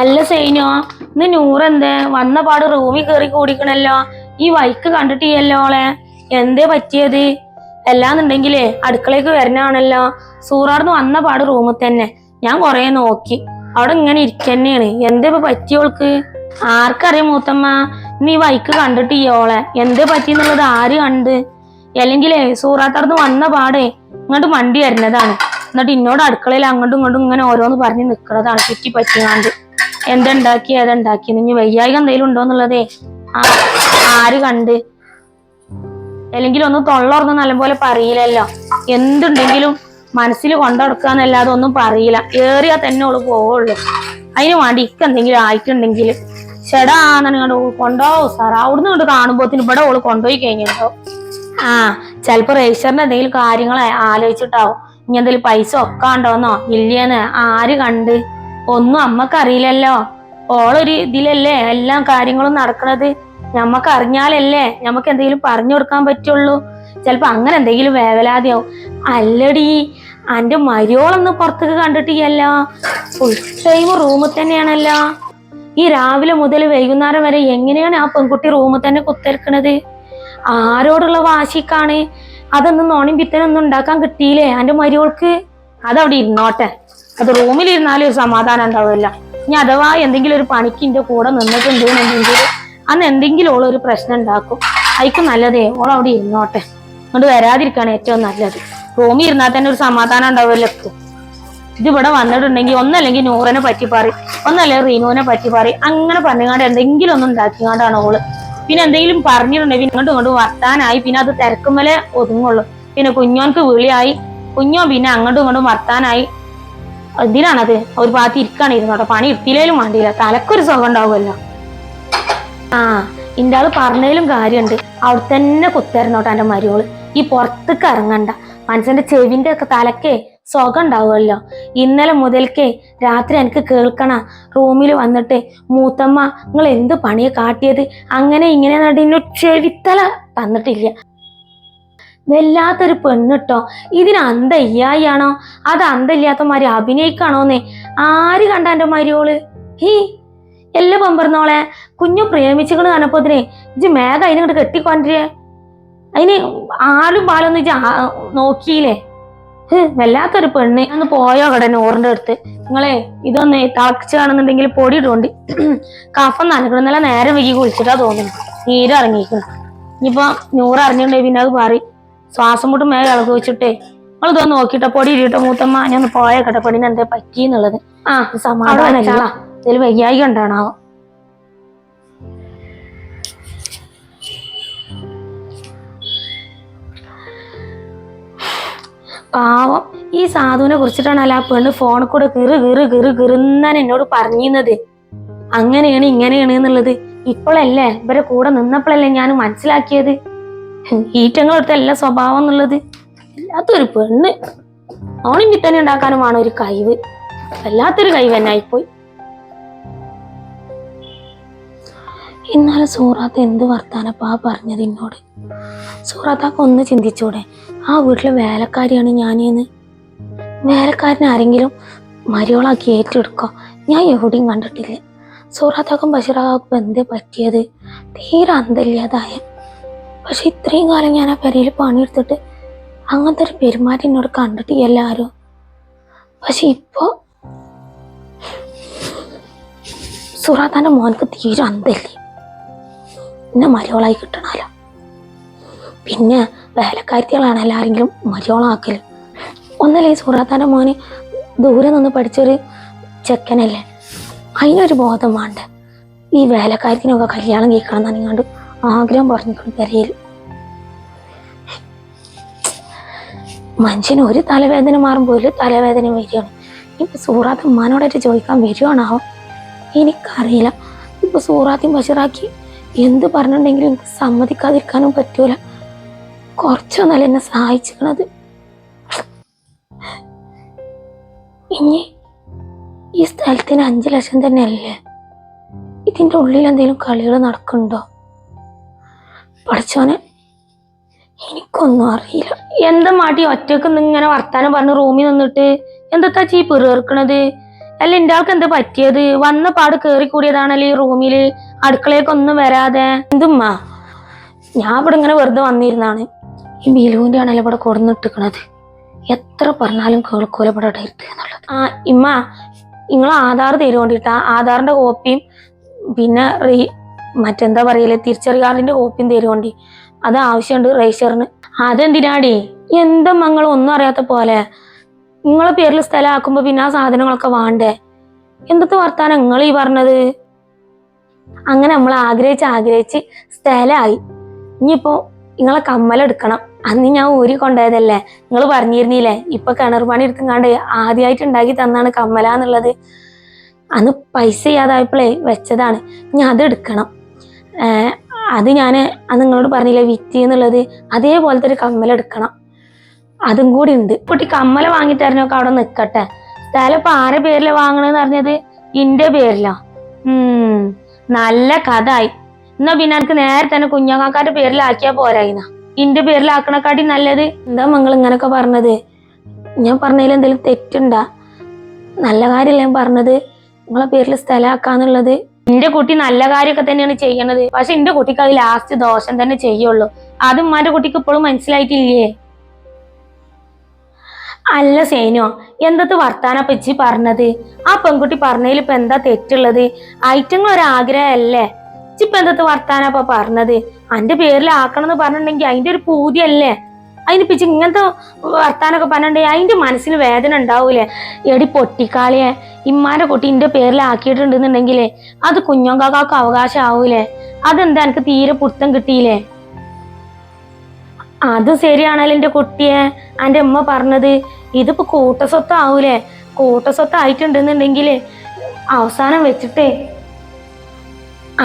അല്ല സൈനോ ഇന്ന് നൂറെന്തേ വന്ന പാട് റൂമിൽ കയറി കൂടിക്കണല്ലോ. ഈ വൈക്ക് കണ്ടിട്ടില്ലല്ലോ ഓളെ. എന്തേ പറ്റിയത്? എല്ലാന്നുണ്ടെങ്കിലേ അടുക്കളയ്ക്ക് വരണാണല്ലോ. സൂറാർന്ന് വന്ന പാട് റൂമിൽ തന്നെ. ഞാൻ കൊറേ നോക്കി. അവിടെ ഇങ്ങനെ ഇരിക്കന്നെയാണ്. എന്തേ ഇപ്പൊ പറ്റിയോൾക്ക് ആർക്കറിയാം മൂത്തമ്മ? നീ വൈക്ക് കണ്ടിട്ട് ഓളെ? എന്തേ പറ്റിയെന്നുള്ളത് ആര് കണ്ട്? അല്ലെങ്കിലേ സൂറാത്തർന്ന് വന്ന പാടേ ഇങ്ങോട്ട് വണ്ടി വരുന്നതാണ്. എന്നിട്ട് ഇന്നോട് അടുക്കളയിൽ അങ്ങോട്ടും ഇങ്ങോട്ടും ഇങ്ങനെ ഓരോന്ന് പറഞ്ഞ് നിൽക്കുന്നതാണ് ചുറ്റി പറ്റിയാണ്ട് എന്തുണ്ടാക്കി ഏതുണ്ടാക്കി ഇനി വയ്യായിക എന്തെങ്കിലും ഉണ്ടോന്നുള്ളതേ ആ ആര് കണ്ട്? അല്ലെങ്കിൽ ഒന്ന് തൊള്ളോർന്ന് നല്ലപോലെ പറയില്ലല്ലോ. എന്തുണ്ടെങ്കിലും മനസ്സിൽ കൊണ്ടുനടക്കാന്നല്ലാതെ ഒന്നും പറയില്ല. ഏറിയാ തന്നെ ഓൾ പോവുള്ളൂ. അതിന് വേണ്ടി ഇക്ക് എന്തെങ്കിലും ആയിട്ടുണ്ടെങ്കിൽ ചേടാന്നു കൊണ്ടോ സാർ അവിടുന്ന് ഇങ്ങോട്ട് കാണുമ്പോത്തിന് ഇവിടെ ഓൾ കൊണ്ടുപോയി കഴിഞ്ഞിട്ടോ? ആ ചിലപ്പോ രജിസ്റ്ററിന്റെ എന്തെങ്കിലും കാര്യങ്ങൾ ആലോചിച്ചിട്ടാവും. ഇനി എന്തെങ്കിലും പൈസ ഒക്കെ ഉണ്ടോന്നോ ഇല്ലേന്ന് ആര് കണ്ട്? ഒന്നും അമ്മക്കറിയില്ലല്ലോ. ഓളൊരു ഇതിലല്ലേ എല്ലാ കാര്യങ്ങളും നടക്കണത്? ഞമ്മക്ക് അറിഞ്ഞാലല്ലേ ഞമ്മക്ക് എന്തെങ്കിലും പറഞ്ഞു കൊടുക്കാൻ പറ്റുള്ളൂ. ചിലപ്പോ അങ്ങനെ എന്തെങ്കിലും വേവലാതിയാവും. അല്ലടി അന്റെ മരിയോളൊന്ന് പുറത്തേക്ക് കണ്ടിട്ടില്ലല്ലോ. ഫുൾ ടൈം റൂമിൽ തന്നെയാണല്ലോ. ഈ രാവിലെ മുതൽ വൈകുന്നേരം വരെ എങ്ങനെയാണ് ആ പെൺകുട്ടി റൂമിൽ തന്നെ കുത്തിരിക്കണത് ആരോടുള്ള വാശിക്കാണ്? അതൊന്നും നോണിയും പിത്തനൊന്നും ഉണ്ടാക്കാൻ കിട്ടിയില്ലേ അന്റെ മരിയോൾക്ക്? അതവിടെ ഇരുന്നോട്ടെ. അത് റൂമിൽ ഇരുന്നാലും ഒരു സമാധാനം ഉണ്ടാവില്ല ഇനി അഥവാ എന്തെങ്കിലും ഒരു പണിക്ക് എന്റെ കൂടെ നിന്നിട്ടുണ്ട് അന്ന് എന്തെങ്കിലും ഒരു പ്രശ്നം ഉണ്ടാക്കും. അതിക്ക് നല്ലതേ ഓൾ അവിടെ ഇരുന്നോട്ടെ. അങ്ങോട്ട് വരാതിരിക്കാണ് ഏറ്റവും നല്ലത്. റൂമിൽ ഇരുന്നാൽ തന്നെ ഒരു സമാധാനം ഉണ്ടാവുമല്ലോ ഇതിവിടെ വന്നിട്ടുണ്ടെങ്കിൽ ഒന്നല്ലെങ്കിൽ നൂറിനെ പറ്റി പറയും. ഒന്നല്ലെങ്കിൽ റീനുവിനെ പറ്റി പറയും. അങ്ങനെ പറഞ്ഞുകൊണ്ട് എന്തെങ്കിലും ഒന്നും ഉണ്ടാക്കിക്കാണ്ടാണ് ഓൾ. പിന്നെ എന്തെങ്കിലും പറഞ്ഞിട്ടുണ്ടെങ്കിൽ ഇങ്ങോട്ടും ഇങ്ങോട്ടും വർത്താനായി. പിന്നെ അത് തിരക്കുമലെ ഒതുങ്ങുള്ളൂ. പിന്നെ കുഞ്ഞോൻക്ക് വിളിയായി. കുഞ്ഞോ പിന്നെ അങ്ങോട്ടും ഇങ്ങോട്ടും വർത്താനായി. എന്തിനാണത്? ഒരു ഭാഗത്ത് ഇരിക്കാണ് ഇരുന്നോട്ടെ പണി എടുത്തില്ലേലും വേണ്ടിയില്ല. തലക്കൊരു സുഖം ഉണ്ടാവുമല്ലോ. ആ ഇന്റെ ആൾ പറഞ്ഞതിലും കാര്യമുണ്ട്. അവിടെ തന്നെ കുത്തരുന്നോട്ടെ എന്റെ മരുവൾ ഈ പുറത്തേക്ക് ഇറങ്ങണ്ട. മനുഷ്യന്റെ ചെവിന്റെ ഒക്കെ തലക്കേ സുഖം ഉണ്ടാവുമല്ലോ. ഇന്നലെ മുതൽക്കേ രാത്രി എനിക്ക് കേൾക്കണ റൂമിൽ വന്നിട്ട് മൂത്തമ്മ നിങ്ങൾ എന്ത് പണിയെ കാട്ടിയത്? അങ്ങനെ ഇങ്ങനെ നടന്നു ചെവിത്തല തന്നിട്ടില്ല. വല്ലാത്തൊരു പെണ്ണിട്ടോ. ഇതിന് അന്ത ഇയ്യായിയാണോ അത് അന്തയില്ലാത്തമാര് അഭിനയിക്കാണോന്നേ? ആര് കണ്ട എന്റെ മരിയോൾ? ഹീ എല്ലാ പമ്പർന്നോളെ. കുഞ്ഞു പ്രേമിച്ചുകൊണ്ട് കാണപ്പോതിനെ ഇജ് മേഘ അതിനങ്ങോട്ട് കെട്ടിക്കൊണ്ടിരേ അതിന് ആരും പാലൊന്നും ഇജ് നോക്കിയില്ലേ? വല്ലാത്തൊരു പെണ്ണ്. ഒന്ന് പോയോ കട ഓറിന്റെ അടുത്ത്. നിങ്ങളെ ഇതൊന്ന് തിളച്ച് കാണുന്നുണ്ടെങ്കിൽ പൊടി ഇടുകൊണ്ട് കഫം നനക്കണം നല്ല നേരം വൈകി കുളിച്ചിട്ടാ തോന്നുന്നു. നീര് ഇറങ്ങിയിരിക്കണം ഇനിയിപ്പോ നൂറ് അറിഞ്ഞിട്ടുണ്ടെങ്കിൽ പിന്നെ അത് പറയും ശ്വാസം മുട്ടും മേലെ ഇളകി വെച്ചിട്ടേ നിങ്ങൾ ഇതൊന്ന് നോക്കിട്ടോ പൊടി ഇരിട്ടോ മൂത്തമ്മ ഞാൻ പോയ കേട്ടോ എന്തേ പറ്റി എന്നുള്ളത്. ആ സമാധാനല്ല ഇതിൽ വയ്യായി കണ്ടാണോ പാവം ഈ സാധുവിനെ കുറിച്ചിട്ടാണല്ലോ ആ പെണ്ണ് ഫോണിൽ കൂടെ കിറു കിറു കിറു കിറുന്നാൻ എന്നോട് പറഞ്ഞിരുന്നത്. അങ്ങനെയാണ് ഇങ്ങനെയാണ് എന്നുള്ളത്. ഇപ്പോഴല്ലേ ഇവരെ കൂടെ നിന്നപ്പോഴല്ലേ ഞാൻ മനസ്സിലാക്കിയത്? ഈറ്റങ്ങളെടുത്ത എല്ലാ സ്വഭാവം എന്നുള്ളത് വല്ലാത്തൊരു പെണ്ണ്. ഓണിം വിത്തന്നെ ഉണ്ടാക്കാനുമാണ് ഒരു കഴിവ്. വല്ലാത്തൊരു കഴിവ് തന്നെ ആയിപ്പോയി. ഇന്നലെ സൂറാത്ത് എന്ത് വർത്താനപ്പാ പറഞ്ഞത് എന്നോട് സൂറാത്താക്ക് ഒന്ന് ചിന്തിച്ചൂടെ ആ വീട്ടിലെ വേലക്കാരിയാണ് ഞാനെന്ന്. വേലക്കാരൻ ആരെങ്കിലും മരിയോളാക്കി ഏറ്റെടുക്കോ? ഞാൻ എവിടെയും കണ്ടിട്ടില്ല. സൂറാത്താക്കും ബഷീറാക്കും എന്തേ പറ്റിയത്? തീരെ അന്തല്ലാതായ പക്ഷെ ഇത്രയും കാലം ഞാൻ ആ പെരയിൽ പണിയെടുത്തിട്ട് അങ്ങനത്തെ ഒരു പെരുമാറ്റം എന്നോട് കണ്ടിട്ട് എല്ലാവരും. പക്ഷെ ഇപ്പോ സുറാത്താന്റെ മോനക്ക് തീരെ അന്തല്ലേ? എന്നെ മരിയോളായി കിട്ടണല്ലോ. പിന്നെ വേലക്കാരികളാണല്ലോ ആരെങ്കിലും മരിയോളാക്കൽ ഒന്നല്ലേ ഈ സുറാത്താന്റെ മോന് ദൂരെ നിന്ന് പഠിച്ചൊരു ചെക്കനല്ലേ? അതിനൊരു ബോധം വേണ്ട? ഈ വേലക്കാരത്തിനൊക്കെ കല്യാണം കേൾക്കണം എന്നങ്ങാണ്ട് ആഗ്രഹം പറഞ്ഞിട്ടുണ്ട് പെരയിൽ മനുഷ്യന് ഒരു തലവേദന മാറുമ്പോൾ ഒരു തലവേദന വരികയാണ്. ഇപ്പൊ സൂറാത്ത് ഉമ്മാനോടായിട്ട് ചോദിക്കാൻ വരുവാണാവോ? എനിക്കറിയില്ല. ഇപ്പൊ സൂറാത്തിയും ബഷറാക്കി എന്ത് പറഞ്ഞിട്ടുണ്ടെങ്കിലും എനിക്ക് സമ്മതിക്കാതിരിക്കാനും പറ്റൂല. കുറച്ചൊന്നല്ല എന്നെ സഹായിച്ചിരിക്കണത്. ഇനി ഈ സ്ഥലത്തിന് അഞ്ചു ലക്ഷം തന്നെയല്ലേ? ഇതിന്റെ ഉള്ളിൽ എന്തെങ്കിലും കളികൾ നടക്കുന്നുണ്ടോ? പഠിച്ചോനെ എനിക്കൊന്നും അറിയില്ല. എന്താ മാട്ടി ഒറ്റയ്ക്ക് ഇങ്ങനെ വർത്താനം പറഞ്ഞ് റൂമിൽ നിന്നിട്ട്? എന്താ ചീ പെറുക്കണത് അല്ല എന്റെ ആൾക്ക് എന്താ പറ്റിയത്? വന്ന പാട് കേറി കൂടിയതാണല്ലോ ഈ റൂമിൽ അടുക്കളയൊക്കൊന്നും വരാതെ. എന്തുമ്മ? ഞാൻ ഇവിടെ ഇങ്ങനെ വെറുതെ വന്നിരുന്നാണ്. ഈ ബിലുവിന്റെ ആണല്ലോ ഇവിടെ കൊടുന്നിട്ടിക്കണത്. എത്ര പറഞ്ഞാലും കേൾക്കൂല ഇവിടെ ഇടരുത് എന്നുള്ളത്. ആ ഇമ്മ നിങ്ങൾ ആധാർ തരുകൊണ്ടിട്ടാ ആധാറിന്റെ കോപ്പിയും പിന്നെ മറ്റെന്താ പറയല്ലേ തിരിച്ചറി കാർഡിന്റെ കോപ്പിയും തരുവണ്ടി അത് ആവശ്യമുണ്ട് റേഷറിന്. അതെന്തിനാടി? എന്താ മങ്ങൾ ഒന്നും അറിയാത്ത പോലെ? നിങ്ങളെ പേരിൽ സ്ഥലമാക്കുമ്പോ പിന്നെ ആ സാധനങ്ങളൊക്കെ വേണ്ടേ? എന്തൊക്കെ വർത്താനം നിങ്ങൾ ഈ പറഞ്ഞത്? അങ്ങനെ നമ്മൾ ആഗ്രഹിച്ച് ആഗ്രഹിച്ച് സ്ഥലമായി ഇനിയിപ്പോ നിങ്ങളെ കമ്മലെടുക്കണം അന്ന് ഞാൻ ഊരി കൊണ്ടുപോയതല്ലേ നിങ്ങൾ പറഞ്ഞിരുന്നില്ലേ? ഇപ്പൊ കിണർ പണി എടുത്തുങ്ങാണ്ട് ആദ്യമായിട്ട് ഉണ്ടാക്കി തന്നാണ് കമ്മലാന്നുള്ളത്. അന്ന് പൈസ ചെയ്യാതായപ്പോഴേ വെച്ചതാണ്. ഇനി അത് എടുക്കണം. ഏർ അത് ഞാൻ നിങ്ങളോട് പറഞ്ഞില്ല വിറ്റ് എന്നുള്ളത്? അതേപോലത്തെ ഒരു കമ്മലെടുക്കണം അതും കൂടി ഉണ്ട്. കുട്ടി കമ്മല വാങ്ങി തരണൊക്കെ അവിടെ നിൽക്കട്ടെ സ്ഥലം ഇപ്പൊ ആരെ പേരിൽ വാങ്ങണെന്ന് പറഞ്ഞത് ഇന്റെ പേരിലാ. നല്ല കഥായി എന്നാ പിന്നെ എനിക്ക് നേരെ തന്നെ കുഞ്ഞാക്കാരുടെ പേരിലാക്കിയാ പോരായിന്ന. ഇന്റെ പേരിലാക്കണക്കാട്ടി നല്ലത്? എന്താ നിങ്ങൾ ഇങ്ങനൊക്കെ പറഞ്ഞത്? ഞാൻ പറഞ്ഞതിൽ എന്തെങ്കിലും തെറ്റുണ്ടാ? നല്ല കാര്യമല്ല ഞാൻ പറഞ്ഞത്? നിങ്ങളെ പേരിൽ സ്ഥലമാക്കാന്നുള്ളത്? എന്റെ കുട്ടി നല്ല കാര്യമൊക്കെ തന്നെയാണ് ചെയ്യണത്. പക്ഷെ എന്റെ കുട്ടിക്ക് അത് ലാസ്റ്റ് ദോഷം തന്നെ ചെയ്യുള്ളൂ. അതും ഉമ്മാന്റെ കുട്ടിക്ക് ഇപ്പോഴും മനസ്സിലായിട്ടില്ലേ? അല്ല സേനോ എന്തത് വർത്താന പച്ചി പറഞ്ഞത്? ആ പെൺകുട്ടി പറഞ്ഞതിൽ ഇപ്പൊ എന്താ തെറ്റുള്ളത്? ഐറ്റങ്ങൾ ഒരാഗ്രഹമല്ലേ? ഇപ്പൊ എന്തത് വർത്താനപ്പ പറഞ്ഞത്? അന്റെ പേരിൽ ആക്കണം എന്ന് പറഞ്ഞിട്ടുണ്ടെങ്കിൽ അതിന്റെ ഒരു പൂതിയല്ലേ? അതിന് പിച്ച് ഇങ്ങനത്തെ വർത്താനൊക്കെ പറഞ്ഞിട്ടുണ്ടെങ്കിൽ അതിന്റെ മനസ്സിന് വേദന ഉണ്ടാവൂലേ? എടി പൊട്ടിക്കാളിയെ ഇമ്മാരെ കുട്ടി എന്റെ പേരിൽ ആക്കിയിട്ടുണ്ടെന്നുണ്ടെങ്കിലേ അത് കുഞ്ഞോങ്കാക്കാക്ക് അവകാശം ആവൂലേ അതെന്താ എനിക്ക് തീരെ പുടുത്തം കിട്ടിയില്ലേ? അത് ശരിയാണല്ലോ എന്റെ കുട്ടിയെ. എന്റെ ഉമ്മ പറഞ്ഞത് ഇതിപ്പോൾ കൂട്ടസ്വത്ത് ആവൂലേ കൂട്ടസ്വത്ത് ആയിട്ടുണ്ടെന്നുണ്ടെങ്കിൽ അവസാനം വെച്ചിട്ടേ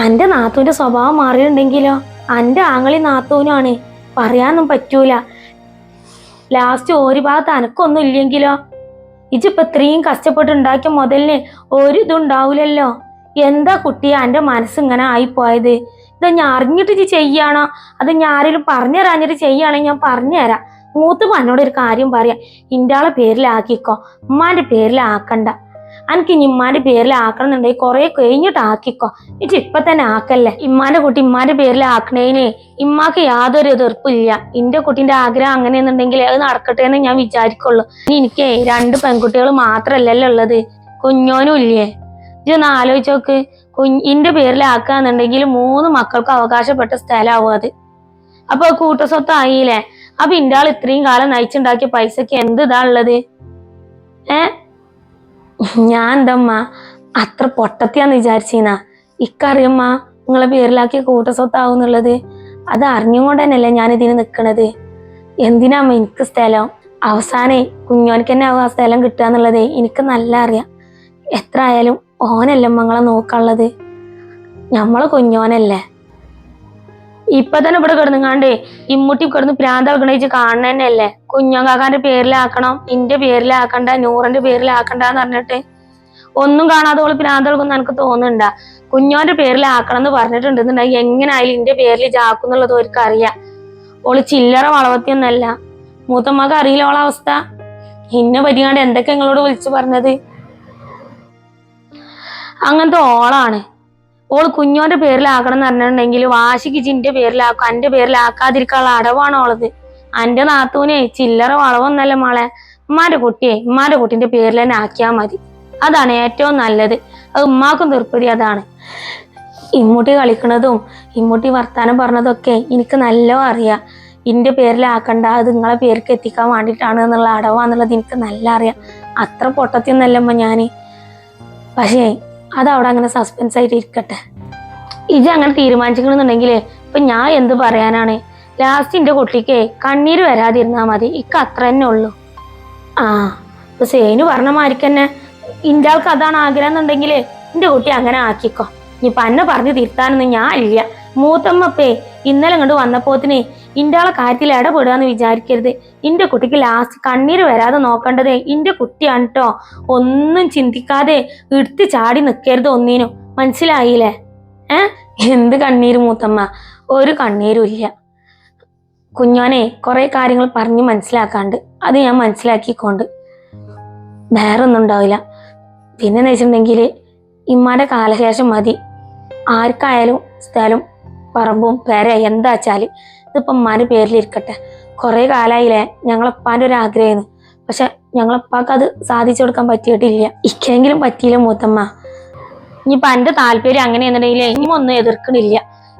എന്റെ നാത്തൂന്റെ സ്വഭാവം മാറിയിട്ടുണ്ടെങ്കിലോ? എന്റെ ആങ്ങളി നാത്തൂനാണ്. പറയാനൊന്നും പറ്റൂല. ലാസ്റ്റ് ഒരു ഭാഗത്ത് അനക്കൊന്നും ഇല്ലെങ്കിലോ? ഇജിപ്പോ ഇത്രയും കഷ്ടപ്പെട്ട് ഉണ്ടാക്കിയ മുതലിന് ഒരു ഇതുണ്ടാവില്ലല്ലോ എന്താ കുട്ടി എന്റെ മനസ്സ് ഇങ്ങനെ ആയിപ്പോയത്? ഇത് ഞാൻ അറിഞ്ഞിട്ട് ചെയ്യാണോ? അത് ഞാൻ ആരെങ്കിലും പറഞ്ഞു ചെയ്യുകയാണെങ്കിൽ ഞാൻ പറഞ്ഞുതരാം മൂത്ത് എന്നോട് ഒരു കാര്യം പറയാം. ഇന്റാളെ പേരിലാക്കിക്കോ. ഉമ്മാന്റെ പേരിലാക്കണ്ട. എനിക്ക് ഇനി ഇമ്മാന്റെ പേരിൽ ആക്കണമെന്നുണ്ടെങ്കിൽ കുറെ കഴിഞ്ഞിട്ട് ആക്കിക്കോ എന്നിട്ട് ഇപ്പൊ തന്നെ ആക്കല്ലേ? ഇമ്മാന്റെ കുട്ടി ഇമ്മാന്റെ പേരിൽ ആക്കണേന് ഇമ്മാക്ക് യാതൊരു എതിർപ്പില്ല. എന്റെ കുട്ടീന്റെ ആഗ്രഹം അങ്ങനെയെന്നുണ്ടെങ്കിൽ അത് നടക്കട്ടെ എന്ന് ഞാൻ വിചാരിക്കുള്ളൂ. ഇനി എനിക്ക് രണ്ട് പെൺകുട്ടികൾ മാത്രല്ലല്ലോ ഉള്ളത്. കുഞ്ഞോനും ഇല്ലേ? ഇത് ഒന്ന് ആലോചിച്ച് നോക്ക്. കുഞ്ഞിന്റെ പേരിലാക്കാന്നുണ്ടെങ്കിൽ മൂന്ന് മക്കൾക്ക് അവകാശപ്പെട്ട സ്ഥലമാവും അത്. അപ്പൊ കൂട്ടസ്വത്തായില്ലേ അപ്പൊ ഇന്റെ ആൾ ഇത്രയും കാലം നയിച്ചുണ്ടാക്കിയ പൈസക്ക് എന്ത് ഇതാ ഉള്ളത്? ഏ? ഞാൻ എന്തമ്മ അത്ര പൊട്ടത്തിയാന്ന് വിചാരിച്ചീന. ഇക്കറിയമ്മ നിങ്ങളെ പേരിലാക്കിയ കൂട്ടസ്വത്താവും അത് അറിഞ്ഞുകൊണ്ട് തന്നെയല്ലേ ഞാൻ ഇതിന് നിൽക്കണത് എന്തിനാമ്മ എനിക്ക് സ്ഥലം? അവസാനേ കുഞ്ഞോനിക്ക് തന്നെ ആ സ്ഥലം കിട്ടുക എന്നുള്ളത് എനിക്ക് നല്ല അറിയാം. എത്ര ആയാലും ഓനല്ലേ മങ്ങളെ നോക്കാനുള്ളത്. നമ്മളെ കുഞ്ഞോനല്ലേ. ഇപ്പൊ തന്നെ ഇവിടെ കിടന്നുങ്ങാണ്ടേ ഇമ്മൂട്ടി കിടന്ന് പ്രാന്ത കാണുന്ന തന്നെയല്ലേ കുഞ്ഞോങ്കാക്കാന്റെ പേരിലാക്കണം ഇന്റെ പേരിലാക്കണ്ട നൂറിന്റെ പേരിലാക്കണ്ടെന്ന് പറഞ്ഞിട്ട്. ഒന്നും കാണാതെ ഓൾ പ്രാന്ത കളിക്കുന്ന എനിക്ക് തോന്നുന്നുണ്ടാ. കുഞ്ഞോന്റെ പേരിലാക്കണം എന്ന് പറഞ്ഞിട്ടുണ്ടെന്നുണ്ടെങ്കിൽ എങ്ങനായാലും ഇന്റെ പേരിൽ ജാക്കുന്നുള്ളത് അവർക്ക് അറിയാം. ഓൾ ചില്ലറ വളവത്തിയൊന്നല്ല. മൂത്തമ്മക്ക് അറിയില്ല ഓളെ അവസ്ഥ. ഇന്നെ പറ്റിയാണ്ട് എന്തൊക്കെ നിങ്ങളോട് വിളിച്ചു പറഞ്ഞത്? അങ്ങനത്തെ ഓളാണ്. ഓൾ കുഞ്ഞോന്റെ പേരിലാക്കണം എന്ന് പറഞ്ഞിട്ടുണ്ടെങ്കിൽ വാശിക്ക് ചിന്റെ പേരിലാക്കും അന്റെ പേരിലാക്കാതിരിക്കാനുള്ള അടവാണ് ഓളത്. അന്റെ നാത്തൂനെ ചില്ലറ വളവൊന്നല്ല മോളെ. ഉമ്മാന്റെ കുട്ടിയെ ഉമ്മാന്റെ കുട്ടിന്റെ പേരിൽ തന്നെ ആക്കിയാൽ മതി. അതാണ് ഏറ്റവും നല്ലത്. അത് ഉമ്മാക്കും തീർപ്പതി അതാണ്. ഇമ്മൂട്ടി കളിക്കണതും ഇമ്മൂട്ടി വർത്താനം പറഞ്ഞതൊക്കെ എനിക്ക് നല്ലോ അറിയാം. ഇന്റെ പേരിലാക്കണ്ട അത് നിങ്ങളെ പേർക്ക് എത്തിക്കാൻ വേണ്ടിയിട്ടാണ് എന്നുള്ള അടവാന്നുള്ളത് എനിക്ക് നല്ല അറിയാം. അത്ര പൊട്ടത്തിയൊന്നല്ലമ്മ ഞാൻ പക്ഷേ അതവിടെ അങ്ങനെ സസ്പെൻസ് ആയിട്ട് ഇരിക്കട്ടെ. ഇജ അങ്ങനെ തീരുമാനിച്ചിരിക്കണമെന്നുണ്ടെങ്കിൽ ഇപ്പൊ ഞാൻ എന്ത് പറയാനാണ്? ലാസ്റ്റ് എന്റെ കുട്ടിക്ക് കണ്ണീര് വരാതിരുന്നാ മതി. ഇക്ക അത്ര തന്നെ ഉള്ളൂ. ആ ഇപ്പൊ സേനു പറഞ്ഞ മാതിരിക്ക് തന്നെ ഇന്റെ ആൾക്ക് അതാണ് ആഗ്രഹം എന്നുണ്ടെങ്കിൽ എന്റെ കുട്ടി അങ്ങനെ ആക്കിക്കോ. ഇനിയിപ്പൊ അന്നെ പറഞ്ഞ് തിരുത്താനൊന്നും ഞാൻ ഇല്ല. മൂത്തമ്മപ്പേ ഇന്നലെ ഇങ്ങോട്ട് വന്നപ്പോത്തിന് ഇന്റെ ആളെ കാര്യത്തിൽ ഇടപെടുകയെന്ന് വിചാരിക്കരുത്. ഇന്റെ കുട്ടിക്ക് ലാസ്റ്റ് കണ്ണീര് വരാതെ നോക്കേണ്ടത് ഇന്റെ കുട്ടിയാണ് കേട്ടോ ഒന്നും ചിന്തിക്കാതെ എടുത്ത് ചാടി നിൽക്കരുത് ഒന്നിനും. മനസ്സിലായില്ലേ? ഏ? എന്ത് കണ്ണീര് മൂത്തമ്മ? ഒരു കണ്ണീരും ഇല്ല. കുഞ്ഞോനെ കുറെ കാര്യങ്ങൾ പറഞ്ഞ് മനസ്സിലാക്കാണ്ട്. അത് ഞാൻ മനസ്സിലാക്കിക്കൊണ്ട്. വേറെ ഒന്നും ഉണ്ടാവില്ല. പിന്നെന്ന് വെച്ചിട്ടുണ്ടെങ്കിൽ ഇമ്മാന്റെ കാലശേഷം മതി. ആർക്കായാലും സ്ഥലം പറമ്പും പേര എന്താ വെച്ചാൽ ഇതിപ്പോ ഉമ്മാന്റെ പേരിലിരിക്കട്ടെ. കുറെ കാലായില്ലേ ഞങ്ങളപ്പാന്റെ ഒരു ആഗ്രഹമായിരുന്നു പക്ഷെ ഞങ്ങളപ്പാക്ക് അത് സാധിച്ചു കൊടുക്കാൻ പറ്റിയിട്ടില്ല. ഇക്കെങ്കിലും പറ്റിയില്ല മൂത്തമ്മ? ഇനിയിപ്പോൾ എന്റെ താല്പര്യം അങ്ങനെയാണെന്നുണ്ടെങ്കിൽ ഇനി ഒന്നും എതിർക്കണില്ല.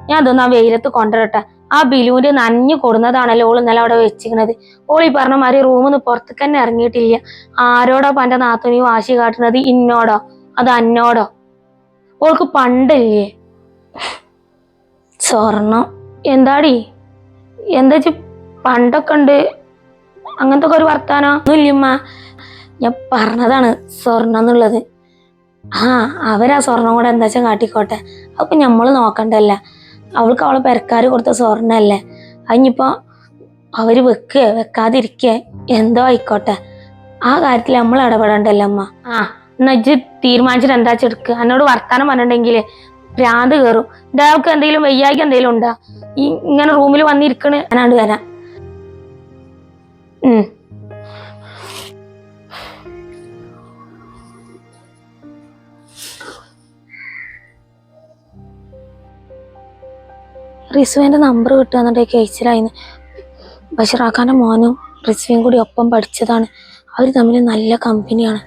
ഞാൻ അതൊന്നും ആ വെയിലത്ത് കൊണ്ടുവരട്ടെ. ആ ബിലൂര് നനഞ്ഞു കൊടുന്നതാണല്ലോ ഓൾ ഇന്നലെ അവിടെ വെച്ചിരിക്കണത്. ഓൾ ഈ പറഞ്ഞ മാതിരി റൂമിൽ നിന്ന് പുറത്തേക്ക് തന്നെ ഇറങ്ങിയിട്ടില്ല. ആരോടോ പന്റെ നാത്തുനി വാശി കാട്ടുന്നത് ഇന്നോടോ? അത് അന്നോടോ? ഓൾക്ക് പണ്ടില്ലേ? സ്വർണം. എന്താടി? എന്താ വെച്ച് പണ്ടൊക്കെ ഉണ്ട്. അങ്ങനത്തെ ഒക്കെ ഒരു വർത്താനോ? ഒന്നുമില്ലമ്മ ഞാൻ പറഞ്ഞതാണ് സ്വർണം എന്നുള്ളത്. ആ അവരാ സ്വർണം കൂടെ എന്താ വെച്ചാൽ കാട്ടിക്കോട്ടെ. അപ്പൊ നമ്മൾ നോക്കണ്ടല്ല. അവൾക്ക് അവളെ പെരക്കാർ കൊടുത്ത സ്വർണമല്ലേ അതിനിപ്പോൾ അവർ വെക്കുക വെക്കാതിരിക്കുക എന്തോ ആയിക്കോട്ടെ. ആ കാര്യത്തിൽ നമ്മൾ ഇടപെടണ്ടല്ലോ അമ്മ ആ എന്നാ ഇജ്ജ് തീരുമാനിച്ചിട്ട് എന്താ വെച്ചെടുക്കുക എന്നോട് വർത്താനം പറഞ്ഞിട്ടുണ്ടെങ്കിൽ ഭ്രാന്ത് കയറും എന്റെ എന്തെങ്കിലും വയ്യായ്ക്ക് എന്തെങ്കിലും ഉണ്ടാ? ഈ ഇങ്ങനെ റൂമിൽ വന്നിരിക്കണ്. ഞാനാണ്ട് വരാം. റിസുവിന്റെ നമ്പർ കിട്ടുകയെന്നുണ്ടെങ്കിൽ കേസിലായിന്ന് ബഷറാഖാന്റെ മോനും റിസുവും കൂടി ഒപ്പം പഠിച്ചതാണ്. അവർ തമ്മിൽ നല്ല കമ്പനിയാണ്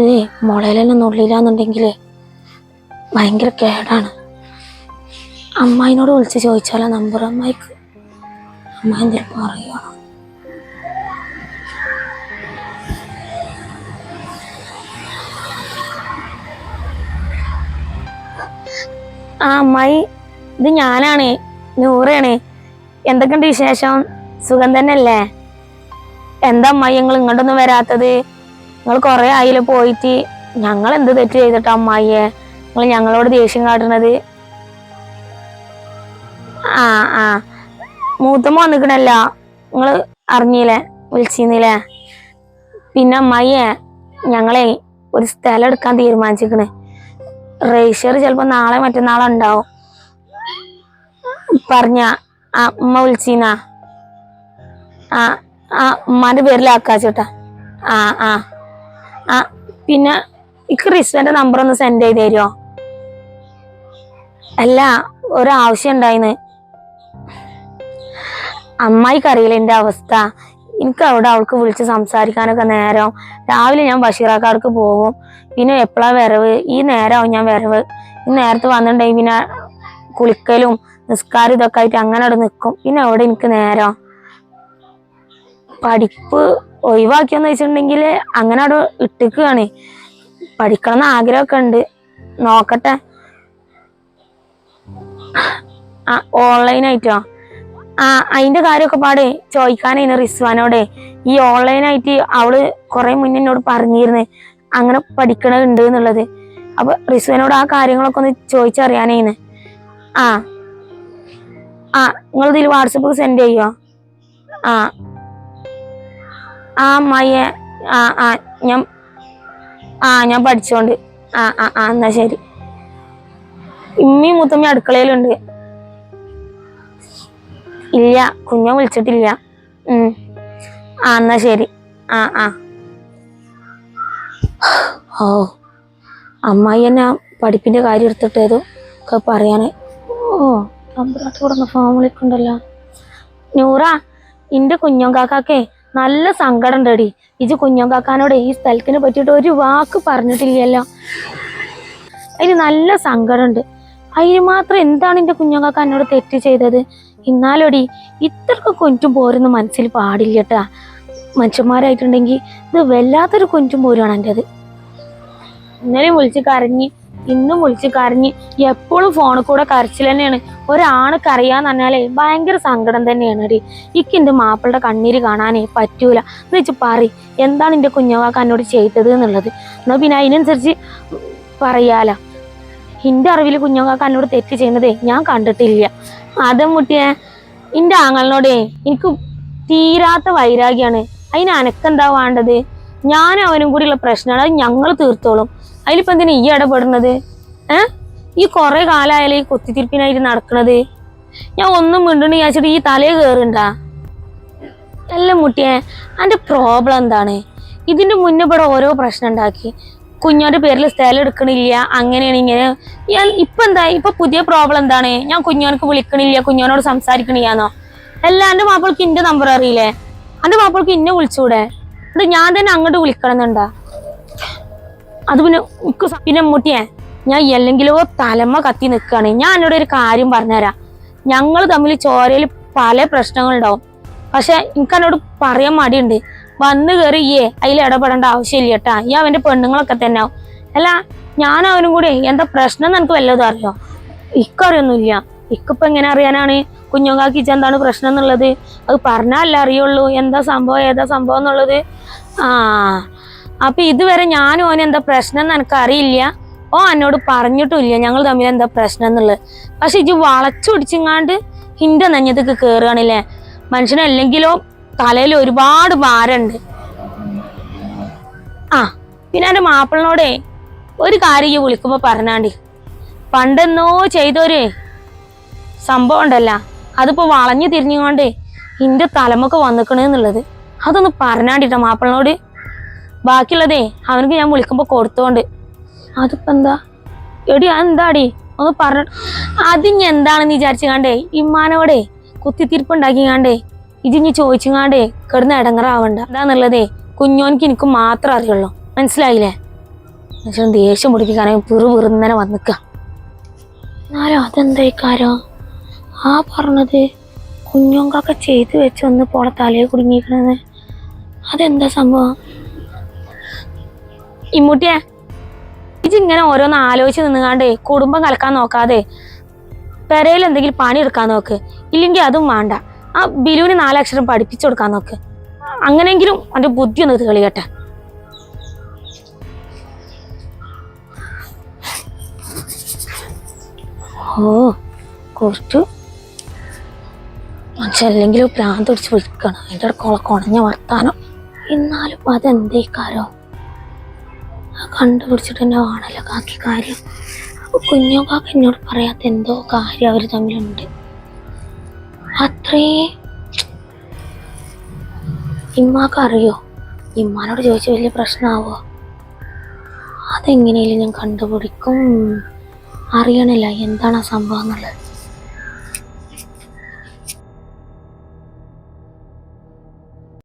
ഇത് മുളയിലെല്ലാം നുള്ളിലാന്നുണ്ടെങ്കിൽ ഭയങ്കര കേടാണ്. അമ്മായിനോട് വിളിച്ച് ചോദിച്ചാലോ നമ്പർ അമ്മായിക്ക്. അമ്മ എന്തെങ്കിലും പറയുക ആ അമ്മായി ഇത് ഞാനാണ് നൂറയാണ്. എന്തൊക്കെയുണ്ട് വിശേഷം? സുഖം തന്നെ അല്ലേ എന്താ അമ്മായി ഞങ്ങൾ ഇങ്ങോട്ടൊന്നും വരാത്തത്? നിങ്ങൾ കുറെ ആയില്ല പോയിട്ട്? ഞങ്ങൾ എന്ത് തെറ്റ് ചെയ്തിട്ടാ അമ്മായിയെ? നിങ്ങൾ ഞങ്ങളോട് ദേഷ്യം കാട്ടുന്നത് ആ ആ. മൂത്തമ്മ വന്നിക്കണല്ല നിങ്ങൾ അറിഞ്ഞില്ലേ? വിളിച്ചിരുന്നില്ലേ? പിന്നെ അമ്മായിയെ ഞങ്ങളെ ഒരു സ്ഥലം എടുക്കാൻ തീരുമാനിച്ചിരിക്കണ്. റേഷർ ചിലപ്പോൾ നാളെ മറ്റന്നാളെ ഉണ്ടാവും. പറഞ്ഞ ആ അമ്മ വിളിച്ചീന ആ ആ ഉമ്മാന്റെ പേരിലാക്കാച്ചേട്ടാ ആ ആ. ആ പിന്നെ ഇക്ക് റിസ്വന്റെ നമ്പർ ഒന്ന് സെൻഡ് ചെയ്ത് തരുമോ അല്ല ഒരാവശ്യം ഉണ്ടായിന്ന് അമ്മായിക്ക് അറിയില്ല എന്റെ അവസ്ഥ. എനിക്ക് അവിടെ അവൾക്ക് വിളിച്ച് സംസാരിക്കാനൊക്കെ നേരം. രാവിലെ ഞാൻ ബഷീറാക്കാർക്ക് പോകും. പിന്നെ എപ്പോഴാ വരവ്? ഈ നേരമാവും ഞാൻ വരവ്. ഈ നേരത്തെ വന്നിട്ടുണ്ടെങ്കിൽ പിന്നെ കുളിക്കലും നിസ്കാരം ഇതൊക്കെ ആയിട്ട് അങ്ങനെ അവിടെ നിൽക്കും പിന്നെ അവിടെ എനിക്ക് നേരം. പഠിപ്പ് ഒഴിവാക്കിയെന്ന് വെച്ചിട്ടുണ്ടെങ്കിൽ അങ്ങനെ അവിടെ ഇട്ടിക്കുകയാണ്. പഠിക്കണം എന്ന് ആഗ്രഹമൊക്കെ ഉണ്ട് നോക്കട്ടെ. ആ ഓൺലൈൻ ഓൺലൈനായിട്ടോ? ആ അതിന്റെ കാര്യമൊക്കെ പാടെ ചോദിക്കാനായിരുന്നു റിസ്വാനോടെ. ഈ ഓൺലൈൻ ഓൺലൈനായിട്ട് അവൾ കുറെ മുന്നേ എന്നോട് പറഞ്ഞിരുന്നു അങ്ങനെ പഠിക്കണുണ്ട് എന്നുള്ളത്. അപ്പൊ റിസ്വാനോട് ആ കാര്യങ്ങളൊക്കെ ഒന്ന് ചോദിച്ചറിയാനായിരുന്നു. ആ ആ നിങ്ങൾ ഇതിൽ വാട്സപ്പ് സെൻഡ് ചെയ്യോ? ആ ആ അമ്മായിയെ ആ ആ ഞാൻ ആ ഞാൻ പഠിച്ചോണ്ട്. ആ ആ ആ എന്നാ ശരി. ഇമ്മി മുത്തമ്മ അടുക്കളയിലുണ്ട്. ഇല്ല കുഞ്ഞ വിളിച്ചിട്ടില്ല. ഉം. ആ എന്നാ ശരി. ആ ആ. ഓ അമ്മായി എന്നെ പഠിപ്പിന്റെ കാര്യം എടുത്തിട്ട് ഏതോ ഒക്കെ പറയാന്. ഓ തമ്പുരാട്ട് കൊടുന്ന ഫോൺ വിളിക്കണ്ടല്ലോ നൂറ ഇന്റെ കുഞ്ഞോങ്കാക്കെ നല്ല സങ്കടം ഉണ്ടടി ഇജ് കുഞ്ഞോങ്കാക്കാനോട് ഈ സ്ഥലത്തിനെ പറ്റിയിട്ട് ഒരു വാക്ക് പറഞ്ഞിട്ടില്ലല്ലോ. അതിന് നല്ല സങ്കടമുണ്ട്. അതിന് മാത്രം എന്താണ് എന്റെ കുഞ്ഞോങ്കാക്ക എന്നോട് തെറ്റ് ചെയ്തത്? എന്നാലോടി ഇത്രക്ക് കൊഞ്ചും പോരെന്ന് മനസ്സിൽ പാടില്ല കേട്ടാ മനുഷ്യന്മാരായിട്ടുണ്ടെങ്കിൽ ഇത് വല്ലാത്തൊരു കൊഞ്ചും പോരാണ് എന്റെത് ഇന്നലെയും വിളിച്ച് കരഞ്ഞ് ഇന്നും വിളിച്ച് കരഞ്ഞ് എപ്പോഴും ഫോണിൽ കൂടെ കരച്ചിൽ തന്നെയാണ്. ഒരാണ് കരയാന്ന് പറഞ്ഞാലേ ഭയങ്കര സങ്കടം തന്നെയാണ് അടി ഇക്ക് എന്റെ മാപ്പിളുടെ കണ്ണീര് കാണാനേ പറ്റൂല. എന്ന് വെച്ച് പറ എന്താണ് എന്റെ കുഞ്ഞവാക്ക എന്നോട് ചെയ്തത് എന്നുള്ളത്? എന്നാ പിന്നെ അതിനനുസരിച്ച് പറയാല. എന്റെ അറിവിൽ കുഞ്ഞവാക്ക എന്നോട് തെറ്റ് ചെയ്യുന്നതേ ഞാൻ കണ്ടിട്ടില്ല. അതും മുട്ടിയെ എന്റെ ആങ്ങളിനോടേ എനിക്ക് തീരാത്ത വൈരാഗ്യാണ്. അതിന് അനക്കെന്താ വേണ്ടത്? ഞാനും അവനും കൂടിയുള്ള പ്രശ്നമാണ് അത് ഞങ്ങൾ തീർത്തോളും. അതിലിപ്പോ എന്തിനാ ഈ ഇടപെടുന്നത്? ഏ? ഈ കൊറേ കാലായാലേ കുത്തിത്തിരിപ്പിനായിട്ട് നടക്കണത്. ഞാൻ ഒന്നും മിണ്ടണ വിചാരിച്ചിട്ട് ഈ തലയെ കയറുണ്ടാ അല്ല മുട്ടിയെ അന്റെ പ്രോബ്ലം എന്താണ്? ഇതിന്റെ മുന്നേ ഇവിടെ ഓരോ പ്രശ്നം ഉണ്ടാക്കി. കുഞ്ഞോന്റെ പേരിൽ സ്ഥലം എടുക്കണില്ല അങ്ങനെയാണ് ഇങ്ങനെ. ഞാൻ ഇപ്പൊ എന്താ? ഇപ്പൊ പുതിയ പ്രോബ്ലം എന്താണ്? ഞാൻ കുഞ്ഞോനക്ക് വിളിക്കണില്ല കുഞ്ഞോനോട് സംസാരിക്കണില്ലാന്നോ? അല്ല എന്റെ മാപ്പിൾക്ക് ഇന്റെ നമ്പർ അറിയില്ലേ? എന്റെ മാപ്പിൾക്ക് ഇന്നെ വിളിച്ചൂടെ? അത് ഞാൻ തന്നെ അങ്ങോട്ട് വിളിക്കണമെന്നുണ്ടാ? അത് പിന്നെ ഉക്ക് പിന്നെ മുട്ടിയേ ഞാൻ എല്ലെങ്കിലോ തലമ്മ കത്തി നിൽക്കുകയാണ് ഞാൻ എന്നോട് ഒരു കാര്യം പറഞ്ഞുതരാം. ഞങ്ങൾ തമ്മിൽ ചോരയിൽ പല പ്രശ്നങ്ങളുണ്ടാവും. പക്ഷെ എനിക്ക് എന്നോട് പറയാൻ മടിയുണ്ട്. വന്ന് കയറി ഏ അതിൽ ഇടപെടേണ്ട ആവശ്യമില്ല കേട്ടാ ഈ അവന്റെ പെണ്ണുങ്ങളൊക്കെ തന്നെ ആവും. അല്ല ഞാൻ അവനും കൂടി എന്താ പ്രശ്നം എന്ന് എനിക്ക് വല്ലതും അറിയോ? ഇക്കറിയൊന്നുമില്ല ഇക്കിപ്പോ എങ്ങനെ അറിയാനാണ്? കുഞ്ഞുങ്ങാക്കി എന്താണ് പ്രശ്നം എന്നുള്ളത്? അത് പറഞ്ഞാലല്ല അറിയുള്ളൂ. എന്താ സംഭവം? ഏതാ സംഭവം എന്നുള്ളത്? ആ അപ്പൊ ഇതുവരെ ഞാനും ഓന് എന്താ പ്രശ്നം എന്ന് എനിക്ക് അറിയില്ല ഓ എന്നോട് പറഞ്ഞിട്ടുമില്ല ഞങ്ങൾ തമ്മിൽ എന്താ പ്രശ്നം എന്നുള്ളത്. പക്ഷെ ഇജ് വളച്ചു പിടിച്ചിങ്ങാണ്ട് ഹിന്റെ നെഞ്ഞത്തേക്ക് കേറുകയാണില്ലേ? മനുഷ്യനല്ലെങ്കിലോ തലയിൽ ഒരുപാട് ഭാരമുണ്ട്. ആ പിന്നെ എന്റെ മാപ്പിളിനോടേ ഒരു കാര്യം ഈ വിളിക്കുമ്പോ പറഞ്ഞാണ്ടി. പണ്ടെന്നോ ചെയ്തൊരു സംഭവം ഉണ്ടല്ല. അതിപ്പോ വളഞ്ഞു തിരിഞ്ഞുകൊണ്ട് ഇന്റെ തലമൊക്കെ വന്നിക്കണെന്നുള്ളത് അതൊന്ന് പറഞ്ഞാണ്ടിട്ടോ മാപ്പിളിനോട്. ബാക്കിയുള്ളതേ അവനക്ക് ഞാൻ വിളിക്കുമ്പോ കൊടുത്തോണ്ട്. അതിപ്പോ എന്താ? എടി എന്താടി ഒന്ന് പറഞ്ഞ അതിഞ്ഞ് എന്താണെന്ന് വിചാരിച്ചു കാണ്ടേ ഇമ്മാനോടെ കുത്തിത്തിരിപ്പുണ്ടാക്കി കാണ്ടേ ഇതിഞ്ഞ് കാണ്ടേ കിടന്ന് ഇടങ്ങറാവണ്ട എന്താന്നുള്ളതേ കുഞ്ഞോനിക്ക് എനിക്ക് മാത്രം അറിയുള്ളൂ. മനസ്സിലായില്ലേ? പക്ഷെ ദേഷ്യം പിടിപ്പിക്കാനായി പിറു പിറുന്നനെ വന്നിക്ക. എന്നാലും അതെന്തായിക്കാരോ ആ പറഞ്ഞത് കുഞ്ഞോങ്കൊക്കെ ചെയ്തു വെച്ച് ഒന്ന് പോളെ തലയെ കുടുങ്ങിയിരിക്കണെന്ന് അതെന്താ സംഭവം? ഇമ്മൂട്ടിയെ ഇതിങ്ങനെ ഓരോന്ന് ആലോചിച്ച് നിന്നുകാണ്ടേ കുടുംബം കലക്കാൻ നോക്കാതെ പെരയിൽ എന്തെങ്കിലും പണി എടുക്കാൻ നോക്ക്. ഇല്ലെങ്കിൽ അതും വേണ്ട. ആ ബിലുവിന് നാലക്ഷരം പഠിപ്പിച്ചു കൊടുക്കാൻ നോക്ക്. അങ്ങനെയെങ്കിലും അതിന്റെ ബുദ്ധി ഒന്ന് തെളിയട്ടെ. ഓ കുറച്ചു. മനുഷ്യല്ലെങ്കിലും പ്രാന്ത് പിടിച്ച് വിളിക്കണം. അതിന്റെ കുളക്കുണഞ്ഞ കുണഞ്ഞ വർത്താനം. എന്നാലും അതെന്തേക്കാരോ? കണ്ടുപിടിച്ചിട്ട് തന്നെ ആണല്ലോ കാക്കി കാര്യം. അപ്പോൾ കുഞ്ഞോ കാക്ക എന്നോട് പറയാത്ത എന്തോ കാര്യം അവർ തമ്മിലുണ്ട്. അത്രേ ഇമ്മാക്ക് അറിയോ? ഇമ്മാനോട് ചോദിച്ച വലിയ പ്രശ്നമാവോ അതെങ്ങനെയും ഞാൻ കണ്ടുപിടിക്കും. അറിയണില്ല. എന്താണ് ആ സംഭവം എന്നുള്ളത്?